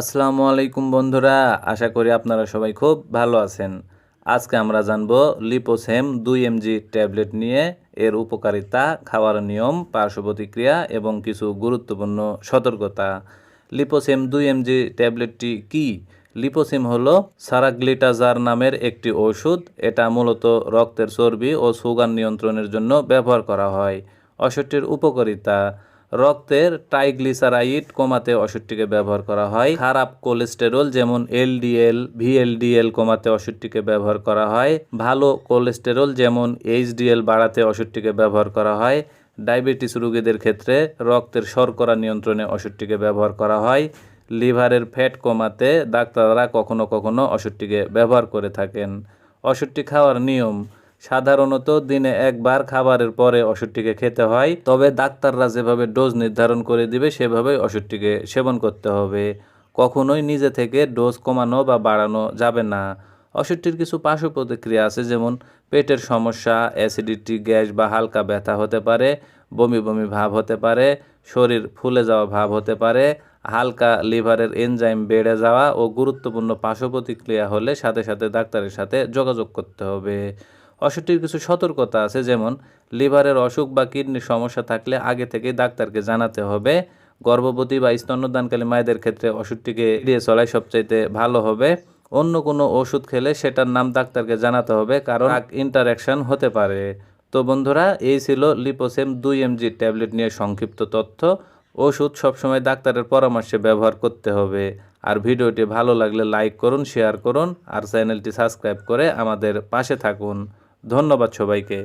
আসসালামু আলাইকুম বন্ধুরা, আশা করি আপনারা সবাই খুব ভালো আছেন। আজকে আমরা জানব লিপোসেম দুই এমজি ট্যাবলেট নিয়ে এর উপকারিতা, খাওয়ার নিয়ম পার্শ্ব প্রতিক্রিয়া এবং কিছু গুরুত্বপূর্ণ সতর্কতা। লিপোসেম দুই এমজি ট্যাবলেটটি কি? লিপোসিম হলো সারাগ্লিটাজার নামের একটি ওষুধ। এটা মূলত রক্তের চর্বি ও সুগার নিয়ন্ত্রণের জন্য ব্যবহার করা হয়। ওষুধটির উপকারিতা রক্তের ট্রাইগ্লিসারাইড কমাতে ওষুধটিকে ব্যবহার করা হয়। খারাপ কোলেস্টেরল যেমন এলডিএল, ভিএলডিএল কমাতে ওষুধটিকে ব্যবহার করা হয়। ভালো কোলেস্টেরল যেমন এইচডিএল বাড়াতে ওষুধটিকে ব্যবহার করা হয়। ডায়াবেটিস রোগীদের ক্ষেত্রে রক্তের শর্করা নিয়ন্ত্রণে ওষুধটিকে ব্যবহার করা হয়। লিভারের ফ্যাট কমাতে ডাক্তাররা কখনো কখনো ওষুধটিকে ব্যবহার করে থাকেন। ওষুধটি খাওয়ার নিয়ম সাধারণত দিনে একবার খাবারের পরে ওষুধটিকে খেতে হয়, তবে ডাক্তাররা যেভাবে ডোজ নির্ধারণ করে দিবে সেভাবে ওষুধটিকে সেবন করতে হবে। কখনোই নিজে থেকে ডোজ কমানো বা বাড়ানো যাবে না। ওষুধটির কিছু পার্শ্ব প্রতিক্রিয়া আছে, যেমন পেটের সমস্যা, অ্যাসিডিটি, গ্যাস বা হালকা ব্যথা হতে পারে, বমি বমি ভাব হতে পারে, শরীর ফুলে যাওয়া ভাব হতে পারে, হালকা লিভারের এনজাইম বেড়ে যাওয়া ও গুরুত্বপূর্ণ পার্শ্ব প্রতিক্রিয়া হলে সাথে সাথে ডাক্তারের সাথে যোগাযোগ করতে হবে। ওষুধটির কিছু সতর্কতা আছে, যেমন লিভারের অসুখ বা কিডনির সমস্যা থাকলে আগে থেকেই ডাক্তারকে জানাতে হবে। গর্ভবতী বা স্তন্যদানকালী মায়েদের ক্ষেত্রে ওষুধটিকে এড়িয়ে চলাই সবচাইতে ভালো হবে। অন্য কোনো ওষুধ খেলে সেটার নাম ডাক্তারকে জানাতে হবে, কারণ ইন্টারাকশন হতে পারে। তো বন্ধুরা, এই ছিল লিপোসেম দুই এমজি ট্যাবলেট নিয়ে সংক্ষিপ্ত তথ্য। ওষুধ সবসময় ডাক্তারের পরামর্শে ব্যবহার করতে হবে। আর ভিডিওটি ভালো লাগলে লাইক করুন, শেয়ার করুন, আর চ্যানেলটি সাবস্ক্রাইব করে আমাদের পাশে থাকুন। ধন্যবাদ সবাইকে।